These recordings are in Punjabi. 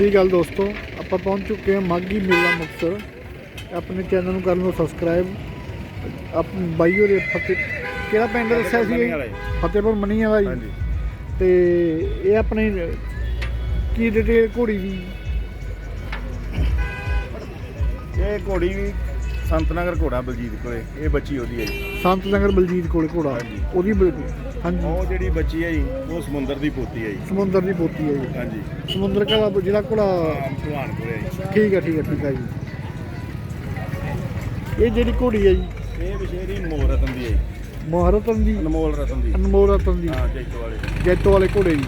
ਸ੍ਰੀ ਅਕਾਲ ਦੋਸਤੋ ਆਪਾਂ ਪਹੁੰਚ ਚੁੱਕੇ ਹਾਂ ਮਾਗੀ ਮੇਲਾ ਮੁਕਤਸਰ। ਆਪਣੇ ਚੈਨਲ ਨੂੰ ਕਰ ਲਓ ਸਬਸਕ੍ਰਾਈਬ ਆਪ ਬਾਈ ਹੋਰੇ ਫਤਿਹ ਕਿਹੜਾ ਪਿੰਡ ਦੱਸਿਆ ਸੀ। ਫਤਿਹਪੁਰ ਮਨੀ ਵਾਲਾ ਜੀ ਤੇ ਇਹ ਆਪਣੇ ਕੀ ਡਿਟੇਲ ਘੋੜੀ ਦੀ? ਇਹ ਘੋੜੀ ਵੀ ਸੰਤਨਗਰ ਘੋੜਾ ਬਲਜੀਤ ਕੋਲੇ। ਇਹ ਬੱਚੀ ਉਹਦੀ ਹੈ ਜੀ। ਸੰਤ ਨਗਰ ਬਲਜੀਤ ਕੋਲੇ ਘੋੜਾ। ਹਾਂਜੀ। ਉਹਦੀ ਬ- ਹਾਂਜੀ। ਉਹ ਜਿਹੜੀ ਬੱਚੀ ਹੈ ਜੀ ਉਹ ਸਮੁੰਦਰ ਦੀ ਪੋਤੀ ਹੈ ਜੀ। ਸਮੁੰਦਰ ਦੀ ਪੋਤੀ ਹੈ ਜੀ। ਹਾਂਜੀ। ਸਮੁੰਦਰ ਕਾਲਾ ਜਿਹੜਾ ਆਮ ਭਲਵਾਨ ਕੋਲੇ। ਹੈ ਜੀ। ਠੀਕ ਹੈ ਠੀਕ ਹੈ ਠੀਕ ਹੈ ਜੀ। ਇਹ ਜਿਹੜੀ ਘੋੜੀ ਹੈ ਜੀ ਇਹ ਵਿਸ਼ੇਰੀ ਮੋਹ ਰਤਨ ਦੀ ਹੈ ਜੀ। ਮਹਾਰਤਨ ਦੀ। ਅਨਮੋਲ ਰਤਨ ਦੀ। ਅਨਮੋਲ ਰਤਨ ਦੀ। ਹਾਂ ਜੈਤੋ ਵਾਲੇ। ਜੈਤੋ ਵਾਲੇ ਘੋੜੇ ਜੀ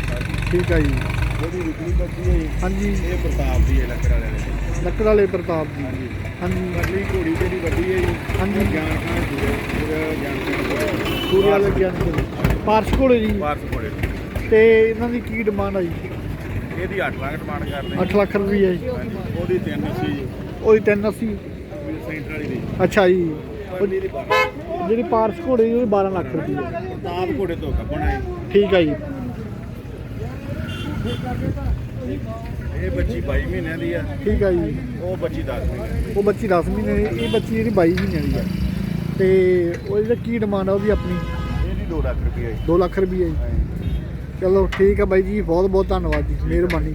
ਠੀਕ ਹੈ ਜੀ। ਉਹਦੀ ਵਿਕਲੀ ਬੱਚੀ ਹੈ ਜੀ। ਹਾਂਜੀ। ਇਹ ਪ੍ਰਤਾਪ ਦੀ ਹੈ ਲੱਕੜ ਵਾਲਿਆਂ ਦੀ। ਲੱਕੜ ਵਾਲੇ ਪ੍ਰਤਾਪ ਦੀ। ਹਾਂਜੀ। ਹਾਂਜੀ। ਅਗਲੀ ਘੋੜੀ ਜਿਹੜੀ ਵੱਡੀ ਹੈ ਜੀ ਹਾਂਜੀ। ਗਿਆਨ ਖਾਨ ਪੂਰੇ ਪੂਰਾ ਗਿਆਨ ਖਾਨ ਸੂਰਿਆ ਵਾਲੇ ਗਿਆਨ ਦੇ। ਪਾਰਸ ਘੋੜੇ ਜੀ। ਪਾਰਸ ਘੋੜੇ। ਤੇ ਇਹਨਾਂ ਦੀ ਕੀ ਡਿਮਾਂਡ ਆ ਜੀ? ਇਹਦੀ 8 ਲੱਖ ਡਿਮਾਂਡ ਕਰਦੇ 8 ਲੱਖ ਰੁਪਏ ਜੀ। ਉਹਦੀ 3 ਸੀ ਜੀ। ਉਹਦੀ 380 ਸੈਂਟਰ ਵਾਲੀ ਦੀ। ਅੱਛਾ ਜੀ। ਜਿਹੜੀ ਪਾਰਸ ਘੋੜੇ ਦੀ ਉਹਦੀ 12 ਲੱਖ ਰੁਪਏ ਪ੍ਰਤਾਪ ਘੋੜੇ ਤੋਂ ਕੱਪਣਾ ਹੈ ਠੀਕ ਹੈ ਜੀ। ਇਹ ਬੱਚੀ 22 ਮਹੀਨਿਆਂ ਦੀ ਆ। ਠੀਕ ਹੈ ਜੀ। ਉਹ ਬੱਚੀ 10 ਮਹੀਨਿਆਂ ਦੀ ਉਹ ਬੱਚੀ 10 ਮਹੀਨੇ ਦੀ ਇਹ ਬੱਚੀ ਜਿਹੜੀ 22 ਮਹੀਨਿਆਂ ਦੀ ਹੈ ਤੇ ਉਹਦੀ ਕੀ ਡਿਮਾਂਡ ਆ ਉਹਦੀ ਆਪਣੀ? ਇਹਦੀ 2 ਲੱਖ ਰੁਪਏ 2 ਲੱਖ ਰੁਪਏ ਜੀ। ਚਲੋ ਠੀਕ ਹੈ ਬਾਈ ਜੀ ਬਹੁਤ ਬਹੁਤ ਧੰਨਵਾਦ ਜੀ ਮਿਹਰਬਾਨੀ।